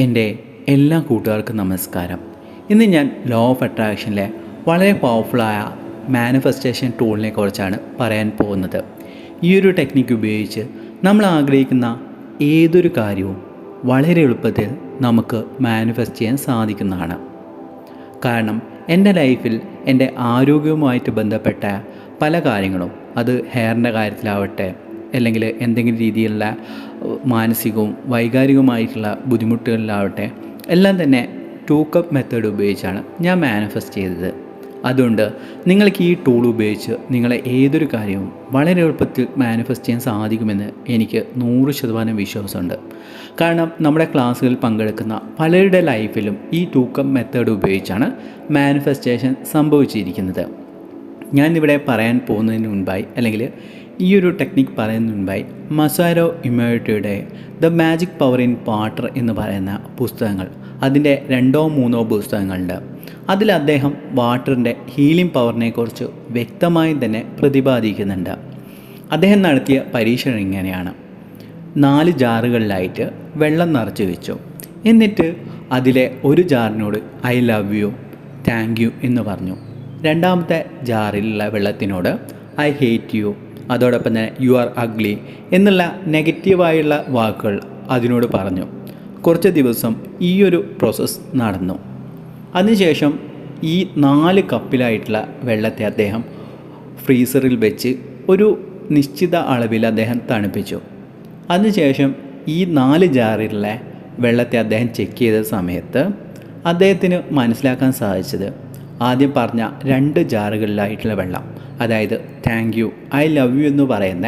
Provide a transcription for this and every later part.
എന്റെ എല്ലാ കൂട്ടുകാർക്കും നമസ്കാരം. ഇന്ന് ഞാൻ ലോ ഓഫ് അട്രാക്ഷനിലെ വളരെ പവർഫുള്ളായ മാനിഫെസ്റ്റേഷൻ ടൂളിനെ കുറിച്ചാണ് പറയാൻ പോകുന്നത്. ഈ ഒരു ടെക്നിക്ക് ഉപയോഗിച്ച് നമ്മൾ ആഗ്രഹിക്കുന്ന ഏതൊരു കാര്യവും വളരെ എളുപ്പത്തിൽ നമുക്ക് മാനിഫെസ്റ്റ് ചെയ്യാൻ സാധിക്കുന്നതാണ്. കാരണം എന്റെ ലൈഫിൽ എന്റെ ആരോഗ്യവുമായിട്ട് ബന്ധപ്പെട്ട പല കാര്യങ്ങളും അത് ഹെയറിന്റെ കാര്യത്തിലാവട്ടെ അല്ലെങ്കിൽ എന്തെങ്കിലും രീതിയിലുള്ള മാനസികവും വൈകാരികവുമായിട്ടുള്ള ബുദ്ധിമുട്ടുകളിലാവട്ടെ എല്ലാം തന്നെ ടൂ കപ്പ് മെത്തേഡ് ഉപയോഗിച്ചാണ് ഞാൻ മാനിഫെസ്റ്റ് ചെയ്തത്. അതുകൊണ്ട് നിങ്ങൾക്ക് ഈ ടൂൾ ഉപയോഗിച്ച് നിങ്ങളെ ഏതൊരു കാര്യവും വളരെ എളുപ്പത്തിൽ മാനിഫെസ്റ്റ് ചെയ്യാൻ സാധിക്കുമെന്ന് എനിക്ക് നൂറ് ശതമാനം വിശ്വാസമുണ്ട്. കാരണം നമ്മുടെ ക്ലാസ്സുകളിൽ പങ്കെടുക്കുന്ന പലരുടെ ലൈഫിലും ഈ ടൂക്കം മെത്തേഡ് ഉപയോഗിച്ചാണ് മാനിഫെസ്റ്റേഷൻ സംഭവിച്ചിരിക്കുന്നത്. ഞാനിവിടെ പറയാൻ പോകുന്നതിന് മുൻപായി അല്ലെങ്കിൽ ഈ ഒരു ടെക്നിക്ക് പറയുന്നുണ്ടായി Masaru ഇമോട്ടിയുടെ the magic power in water എന്ന് പറയുന്ന പുസ്തകങ്ങൾ. അതിന്റെ രണ്ടോ മൂന്നോ പുസ്തകങ്ങളുണ്ട്. അതിൽ അദ്ദേഹം വാട്ടറിന്റെ ഹീലിംഗ് പവറിനെക്കുറിച്ച് വ്യക്തമായി തന്നെ പ്രതിപാദിക്കുന്നുണ്ട്. അദ്ദേഹം നടത്തിയ പരീക്ഷണം ഇങ്ങനെയാണ്. നാല് ജാറുകളിലായിട്ട് വെള്ളം നിറച്ച് വെച്ചു. എന്നിട്ട് അതിലെ ഒരു ജാറിനോട് I love you thank you എന്ന് പറഞ്ഞു. രണ്ടാമത്തെ ജാറിലുള്ള വെള്ളത്തിനോട് ഐ ഹേറ്റ് യു അതോടൊപ്പം തന്നെ യു ആർ അഗ്ലി എന്നുള്ള നെഗറ്റീവായുള്ള വാക്കുകൾ അതിനോട് പറഞ്ഞു. കുറച്ച് ദിവസം ഈ ഒരു പ്രോസസ്സ് നടന്നു. അതിനുശേഷം ഈ നാല് കപ്പിലായിട്ടുള്ള വെള്ളത്തെ അദ്ദേഹം ഫ്രീസറിൽ വെച്ച് ഒരു നിശ്ചിത അളവിൽ അദ്ദേഹം തണുപ്പിച്ചു. അതിനുശേഷം ഈ നാല് ജാറിലെ വെള്ളത്തെ അദ്ദേഹം ചെക്ക് ചെയ്ത സമയത്ത് അദ്ദേഹത്തിന് മനസ്സിലാക്കാൻ സാധിച്ചത് ആദ്യം പറഞ്ഞ രണ്ട് ജാറുകളിലായിട്ടുള്ള വെള്ളം അതായത് thank you I love you എന്ന് പറയുന്ന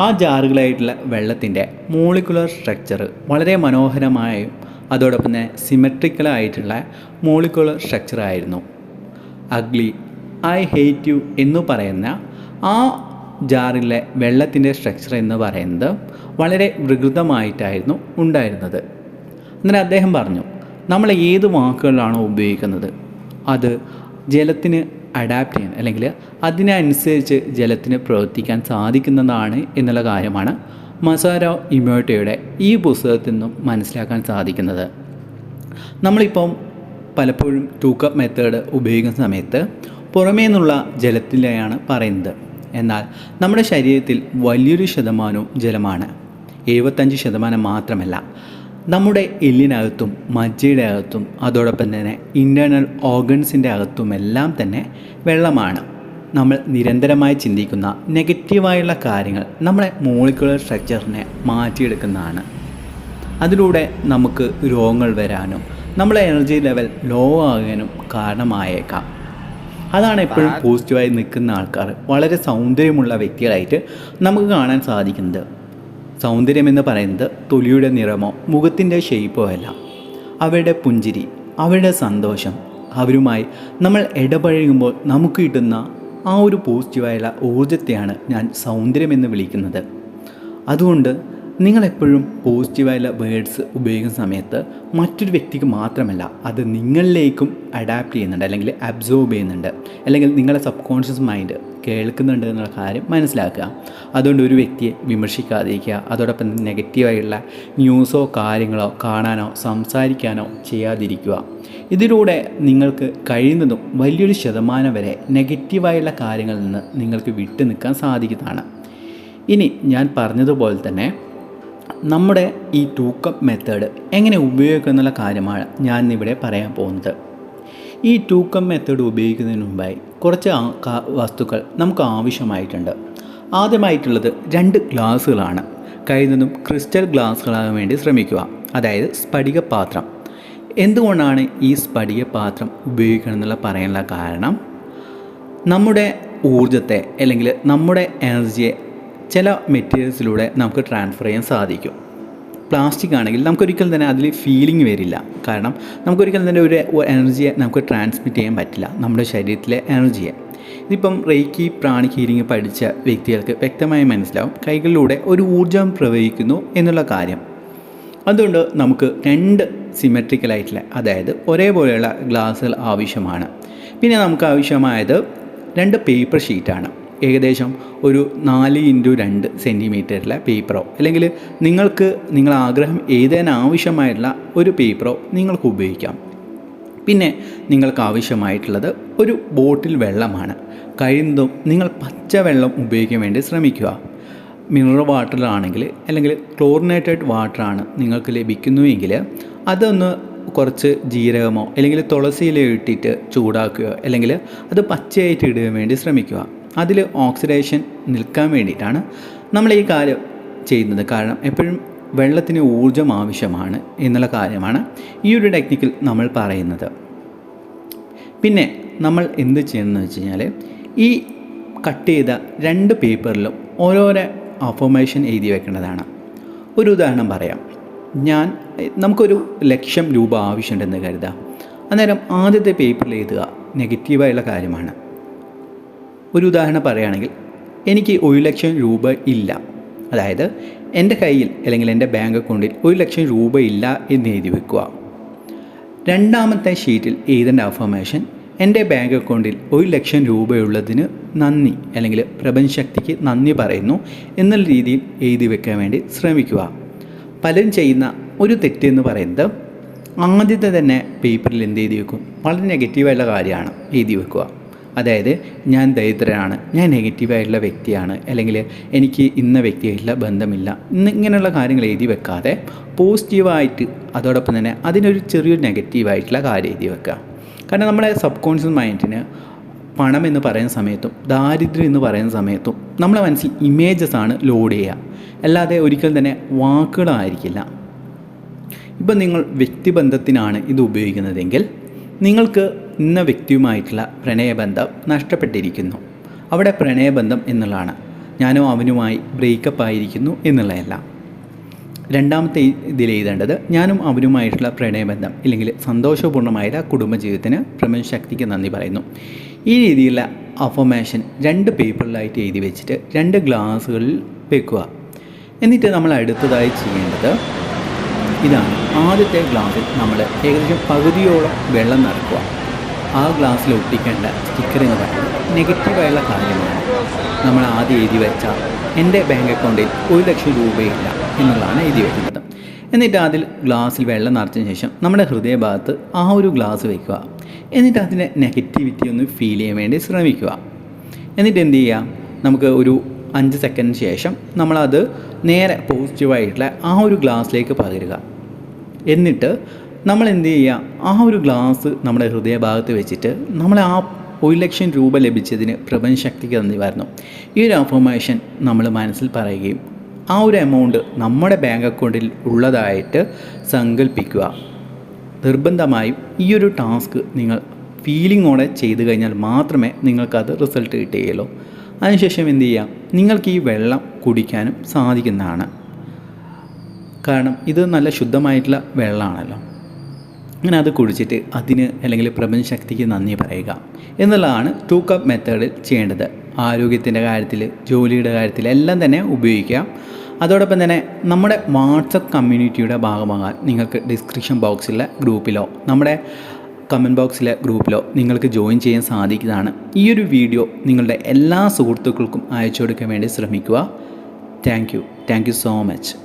ആ ജാറുകളായിട്ടുള്ള വെള്ളത്തിന്റെ മോളിക്കുലർ സ്ട്രക്ചർ വളരെ മനോഹരമായും അതോടൊപ്പം തന്നെ സിമെട്രിക്കലായിട്ടുള്ള മോളിക്കുലർ സ്ട്രക്ചർ ആയിരുന്നു അഗ്ലി ഐ ഹേറ്റ് യു എന്ന് പറയുന്ന ആ ജാറിലെ വെള്ളത്തിന്റെ സ്ട്രക്ചർ എന്ന് പറയുന്നത് വളരെ വികൃതമായിട്ടായിരുന്നു ഉണ്ടായിരുന്നത്. അന്നേരം അദ്ദേഹം പറഞ്ഞു നമ്മൾ ഏത് വാക്കുകളാണോ ഉപയോഗിക്കുന്നത്? അത് ജലത്തിന് അഡാപ്റ്റ് ചെയ്യാൻ അല്ലെങ്കിൽ അതിനനുസരിച്ച് ജലത്തിന് പ്രവർത്തിക്കാൻ സാധിക്കുന്നതാണ് എന്നുള്ള കാര്യമാണ് മസാരോ ഇമോട്ടോയുടെ ഈ പുസ്തകത്തിൽ നിന്നും മനസ്സിലാക്കാൻ സാധിക്കുന്നത്. നമ്മളിപ്പം പലപ്പോഴും ടൂക്കപ്പ് മെത്തേഡ് ഉപയോഗിക്കുന്ന സമയത്ത് പുറമേ നിന്നുള്ള ജലത്തിലെയാണ് പറയുന്നത്. എന്നാൽ നമ്മുടെ ശരീരത്തിൽ വലിയൊരു ശതമാനവും ജലമാണ്. എഴുപത്തഞ്ച് ശതമാനം മാത്രമല്ല. നമ്മുടെ എല്ലിനകത്തും മജ്ജയുടെ അകത്തും അതോടൊപ്പം തന്നെ ഇന്റേർണൽ ഓർഗൻസിന്റെ അകത്തുമെല്ലാം തന്നെ വെള്ളമാണ്. നമ്മൾ നിരന്തരമായി ചിന്തിക്കുന്ന നെഗറ്റീവായുള്ള കാര്യങ്ങൾ നമ്മളെ മോളിക്കുലർ സ്ട്രക്ചറിനെ മാറ്റിയെടുക്കുന്നതാണ്. അതിലൂടെ നമുക്ക് രോഗങ്ങൾ വരാനും നമ്മളെ എനർജി ലെവൽ ലോ ആകാനും കാരണമായേക്കാം. അതാണ് എപ്പോഴും പോസിറ്റീവായി നിൽക്കുന്ന ആൾക്കാർ വളരെ സൗന്ദര്യമുള്ള വ്യക്തികളായിട്ട് നമുക്ക് കാണാൻ സാധിക്കുന്നത്. സൗന്ദര്യം എന്ന് പറയുന്നത് തൊലിയുടെ നിറമോ മുഖത്തിന്റെ ഷേപ്പോ അല്ല. അവരുടെ പുഞ്ചിരി അവരുടെ സന്തോഷം അവരുമായി നമ്മൾ ഇടപഴകുമ്പോൾ നമുക്ക് കിട്ടുന്ന ആ ഒരു പോസിറ്റീവായുള്ള ഊർജത്തെയാണ് ഞാൻ സൗന്ദര്യമെന്ന് വിളിക്കുന്നത്. അതുകൊണ്ട് നിങ്ങളെപ്പോഴും പോസിറ്റീവായുള്ള വേർഡ്സ് ഉപയോഗിക്കുന്ന സമയത്ത് മറ്റൊരു വ്യക്തിക്ക് മാത്രമല്ല അത് നിങ്ങളിലേക്കും അഡാപ്റ്റ് ചെയ്യുന്നുണ്ട് അല്ലെങ്കിൽ അബ്സോർബ് ചെയ്യുന്നുണ്ട്. അല്ലെങ്കിൽ നിങ്ങളുടെ സബ് കോൺഷ്യസ് മൈൻഡ് കേൾക്കുന്നുണ്ട് എന്നുള്ള കാര്യം മനസ്സിലാക്കുക. അതുകൊണ്ട് ഒരു വ്യക്തിയെ വിമർശിക്കാതിരിക്കുക. അതോടൊപ്പം നെഗറ്റീവായുള്ള ന്യൂസോ കാര്യങ്ങളോ കാണാനോ സംസാരിക്കാനോ ചെയ്യാതിരിക്കുക. ഇതിലൂടെ നിങ്ങൾക്ക് കഴിയുന്നതും വലിയൊരു ശതമാനം വരെ നെഗറ്റീവായുള്ള കാര്യങ്ങളിൽ നിന്ന് നിങ്ങൾക്ക് വിട്ടു നിൽക്കാൻ സാധിക്കുന്നതാണ്. ഇനി ഞാൻ പറഞ്ഞതുപോലെ തന്നെ നമ്മുടെ ഈ ടൂക്കപ്പ് കപ്പ് മെത്തേഡ് എങ്ങനെ ഉപയോഗിക്കുക എന്നുള്ള കാര്യമാണ് ഞാൻ ഇവിടെ പറയാൻ പോകുന്നത്. ഈ ടൂക്കപ്പ് കപ്പ് മെത്തേഡ് ഉപയോഗിക്കുന്നതിന് മുമ്പായി കുറച്ച് വസ്തുക്കൾ നമുക്ക് ആവശ്യമായിട്ടുണ്ട്. ആദ്യമായിട്ടുള്ളത് രണ്ട് ഗ്ലാസ്സുകളാണ് കഴിയുന്നതും ക്രിസ്റ്റൽ ഗ്ലാസ്സുകളാകാൻ വേണ്ടി ശ്രമിക്കുക. അതായത് സ്ഫടിക പാത്രം എന്തുകൊണ്ടാണ് ഈ സ്ഫടിക പാത്രം ഉപയോഗിക്കണം എന്നുള്ള പറയാനുള്ള കാരണം? നമ്മുടെ ഊർജത്തെ അല്ലെങ്കിൽ നമ്മുടെ എനർജിയെ ചില മെറ്റീരിയൽസിലൂടെ നമുക്ക് ട്രാൻസ്ഫർ ചെയ്യാൻ സാധിക്കും. പ്ലാസ്റ്റിക് ആണെങ്കിൽ നമുക്കൊരിക്കലും തന്നെ അതിൽ ഫീലിംഗ് വരില്ല. കാരണം നമുക്കൊരിക്കലും തന്നെ ഒരു എനർജിയെ നമുക്ക് ട്രാൻസ്മിറ്റ് ചെയ്യാൻ പറ്റില്ല. നമ്മുടെ ശരീരത്തിലെ എനർജിയെ ഇതിപ്പം റേക്കി പ്രാണി ഹീലിംഗ് പഠിച്ച വ്യക്തികൾക്ക് വ്യക്തമായി മനസ്സിലാവും കൈകളിലൂടെ ഒരു ഊർജം പ്രവഹിക്കുന്നു എന്നുള്ള കാര്യം. അതുകൊണ്ട് നമുക്ക് രണ്ട് സിമെട്രിക്കലായിട്ടുള്ള അതായത് ഒരേപോലെയുള്ള ഗ്ലാസ്സുകൾ ആവശ്യമാണ്. പിന്നെ നമുക്ക് ആവശ്യമായത് രണ്ട് പേപ്പർ ഷീറ്റാണ് ഏകദേശം ഒരു നാല് ഇന്റു രണ്ട് സെന്റിമീറ്ററിലെ പേപ്പറോ അല്ലെങ്കിൽ നിങ്ങൾക്ക് നിങ്ങൾ ആഗ്രഹം എഴുതാൻ ഒരു പേപ്പറോ നിങ്ങൾക്ക് ഉപയോഗിക്കാം. പിന്നെ നിങ്ങൾക്ക് ആവശ്യമായിട്ടുള്ളത് ഒരു ബോട്ടിൽ വെള്ളമാണ്. കഴിയുന്നതും നിങ്ങൾ പച്ചവെള്ളം ഉപയോഗിക്കാൻ വേണ്ടി ശ്രമിക്കുക. മിനറൽ വാട്ടറിലാണെങ്കിൽ അല്ലെങ്കിൽ ക്ലോറിനേറ്റഡ് വാട്ടറാണ് നിങ്ങൾക്ക് ലഭിക്കുന്നുവെങ്കിൽ അതൊന്ന് കുറച്ച് ജീരകമോ അല്ലെങ്കിൽ തുളസിയില ഇട്ടിട്ട് ചൂടാക്കുകയോ അല്ലെങ്കിൽ അത് പച്ചയായിട്ട് ഇടുവാൻ വേണ്ടി ശ്രമിക്കുക. അതിൽ ഓക്സിഡേഷൻ നിൽക്കാൻ വേണ്ടിയിട്ടാണ് നമ്മൾ ഈ കാര്യം ചെയ്യുന്നത്. കാരണം എപ്പോഴും വെള്ളത്തിന് ഊർജം ആവശ്യമാണ് എന്നുള്ള കാര്യമാണ് ഈ ഒരു ടെക്നിക്കിൽ നമ്മൾ പറയുന്നത്. പിന്നെ നമ്മൾ എന്ത് ചെയ്യണമെന്ന് വെച്ച് കഴിഞ്ഞാൽ ഈ കട്ട് ചെയ്ത രണ്ട് പേപ്പറിലും ഓരോരോ അഫോമേഷൻ എഴുതി വെക്കേണ്ടതാണ്. ഒരു ഉദാഹരണം പറയാം. ഞാൻ നമുക്കൊരു ലക്ഷം രൂപ ആവശ്യമുണ്ടെന്ന് കരുതാം. അന്നേരം ആദ്യത്തെ പേപ്പറിൽ എഴുതുക. നെഗറ്റീവായുള്ള കാര്യമാണ്. ഒരു ഉദാഹരണം പറയുകയാണെങ്കിൽ എനിക്ക് ഒരു ലക്ഷം രൂപ ഇല്ല. അതായത് എന്റെ കയ്യിൽ അല്ലെങ്കിൽ എന്റെ ബാങ്ക് അക്കൗണ്ടിൽ ഒരു ലക്ഷം രൂപ ഇല്ല എന്ന് എഴുതി വെക്കുക. രണ്ടാമത്തെ ഷീറ്റിൽ എഴുതേണ്ട അഫർമേഷൻ എന്റെ ബാങ്ക് അക്കൗണ്ടിൽ ഒരു ലക്ഷം രൂപയുള്ളതിന് നന്ദി അല്ലെങ്കിൽ പ്രപഞ്ചശക്തിക്ക് നന്ദി പറയുന്നു എന്നുള്ള രീതിയിൽ എഴുതി വെക്കാൻ വേണ്ടി ശ്രമിക്കുക. പലരും ചെയ്യുന്ന ഒരു തെറ്റെന്ന് പറയുന്നത് ആദ്യത്തെ തന്നെ പേപ്പറിൽ എന്ത് എഴുതി വെക്കും? വളരെ നെഗറ്റീവായിട്ടുള്ള കാര്യമാണ് എഴുതി വെക്കുക. അതായത് ഞാൻ ദരിദ്രനാണ് ഞാൻ നെഗറ്റീവായിട്ടുള്ള വ്യക്തിയാണ് അല്ലെങ്കിൽ എനിക്ക് ഇന്ന വ്യക്തിയായിട്ടുള്ള ബന്ധമില്ല ഇന്ന് ഇങ്ങനെയുള്ള കാര്യങ്ങൾ എഴുതി വെക്കാതെ പോസിറ്റീവായിട്ട് അതോടൊപ്പം തന്നെ അതിനൊരു ചെറിയൊരു നെഗറ്റീവായിട്ടുള്ള കാര്യം എഴുതി വെക്കുക. കാരണം നമ്മുടെ സബ് കോൺഷ്യസ് മൈൻഡിന് പണം എന്ന് പറയുന്ന സമയത്തും ദാരിദ്ര്യം എന്ന് പറയുന്ന സമയത്തും നമ്മുടെ മനസ്സിൽ ഇമേജസ് ആണ് ലോഡ് ചെയ്യുക. അല്ലാതെ ഒരിക്കലും തന്നെ വാക്കുകളായിരിക്കില്ല. ഇപ്പം നിങ്ങൾ വ്യക്തിബന്ധത്തിനാണ് ഇത് ഉപയോഗിക്കുന്നതെങ്കിൽ നിങ്ങൾക്ക് ഇന്ന വ്യക്തിയുമായിട്ടുള്ള പ്രണയബന്ധം നഷ്ടപ്പെട്ടിരിക്കുന്നു. അവിടെ പ്രണയബന്ധം എന്നുള്ളതാണ്. ഞാനോ അവനുമായി ബ്രേക്കപ്പ് ആയിരിക്കുന്നു എന്നുള്ളതല്ല. രണ്ടാമത്തെ ഇതിൽ എഴുതേണ്ടത് ഞാനും അവനുമായിട്ടുള്ള പ്രണയബന്ധം ഇല്ലെങ്കിൽ സന്തോഷപൂർണമായ കുടുംബജീവിതത്തിന് പ്രപഞ്ചശക്തിക്ക് നന്ദി പറയുന്നു. ഈ രീതിയിലുള്ള അഫർമേഷൻ രണ്ട് പേപ്പറിലായിട്ട് എഴുതി വെച്ചിട്ട് രണ്ട് ഗ്ലാസ്സുകളിൽ വെക്കുക. എന്നിട്ട് നമ്മൾ അടുത്തതായി ചെയ്യേണ്ടത് ഇതാണ്. ആദ്യത്തെ ഗ്ലാസ്സിൽ നമ്മൾ ഏകദേശം പകുതിയോളം വെള്ളം നിറക്കുക. ആ ഗ്ലാസ്സിൽ ഒട്ടിക്കേണ്ട സ്റ്റിക്കർ എന്ന് പറയുന്നത് നെഗറ്റീവായുള്ള കാര്യമാണ്. നമ്മൾ ആദ്യം എഴുതി വെച്ച എന്റെ ബാങ്ക് അക്കൗണ്ടിൽ ഒരു ലക്ഷം രൂപയില്ല എന്നുള്ളതാണ് എഴുതി വെക്കുന്നത്. എന്നിട്ട് അതിൽ ഗ്ലാസ്സിൽ വെള്ളം നിറച്ചതിന് ശേഷം നമ്മുടെ ഹൃദയഭാഗത്ത് ആ ഒരു ഗ്ലാസ് വയ്ക്കുക എന്നിട്ട് അതിന്റെ നെഗറ്റിവിറ്റി ഒന്ന് ഫീൽ ചെയ്യാൻ വേണ്ടി ശ്രമിക്കുക. എന്നിട്ട് എന്ത് ചെയ്യുക? നമുക്ക് ഒരു അഞ്ച് സെക്കൻഡിന് ശേഷം നമ്മളത് നേരെ പോസിറ്റീവായിട്ടുള്ള ആ ഒരു ഗ്ലാസ്സിലേക്ക് പകരുക. എന്നിട്ട് നമ്മൾ എന്ത് ചെയ്യുക ആ ഒരു ഗ്ലാസ് നമ്മുടെ ഹൃദയഭാഗത്ത് വെച്ചിട്ട് നമ്മൾ ആ ഒരു ലക്ഷം രൂപ ലഭിച്ചതിന് പ്രപഞ്ചശക്തിക്ക് നന്ദി വരുന്നു ഈ ഒരു അഫർമേഷൻ നമ്മൾ മനസ്സിൽ പറയുകയും ആ ഒരു എമൗണ്ട് നമ്മുടെ ബാങ്ക് അക്കൗണ്ടിൽ ഉള്ളതായിട്ട് സങ്കല്പിക്കുക നിർബന്ധമായും ഈ ഒരു ടാസ്ക് നിങ്ങൾ ഫീലിങ്ങോടെ ചെയ്തു കഴിഞ്ഞാൽ മാത്രമേ നിങ്ങൾക്കത് റിസൾട്ട് കിട്ടുകയുള്ളൂ. അതിനുശേഷം എന്ത് ചെയ്യാം നിങ്ങൾക്ക് ഈ വെള്ളം കുടിക്കാനും സാധിക്കുന്നതാണ്. കാരണം ഇത് നല്ല ശുദ്ധമായിട്ടുള്ള വെള്ളമാണല്ലോ അങ്ങനെ അത് കുടിച്ചിട്ട് അതിന് അല്ലെങ്കിൽ പ്രപഞ്ചശക്തിക്ക് നന്ദി പറയുക. എന്നുള്ളതാണ് ടു കപ്പ് മെത്തേഡിൽ ചെയ്യേണ്ടത്. ആരോഗ്യത്തിന്റെ കാര്യത്തിൽ ജോലിയുടെ കാര്യത്തിൽ എല്ലാം തന്നെ ഉപയോഗിക്കാം അതോടൊപ്പം തന്നെ നമ്മുടെ വാട്സപ്പ് കമ്മ്യൂണിറ്റിയുടെ ഭാഗമാകാൻ നിങ്ങൾക്ക് ഡിസ്ക്രിപ്ഷൻ ബോക്സിലെ ഗ്രൂപ്പിലോ നമ്മുടെ കമന്റ് ബോക്സിലെ ഗ്രൂപ്പിലോ നിങ്ങൾക്ക് ജോയിൻ ചെയ്യാൻ സാധിക്കുന്നതാണ്. ഈ ഒരു വീഡിയോ നിങ്ങളുടെ എല്ലാ സുഹൃത്തുക്കൾക്കും അയച്ചു കൊടുക്കാൻ വേണ്ടി ശ്രമിക്കുക. Thank you thank you so much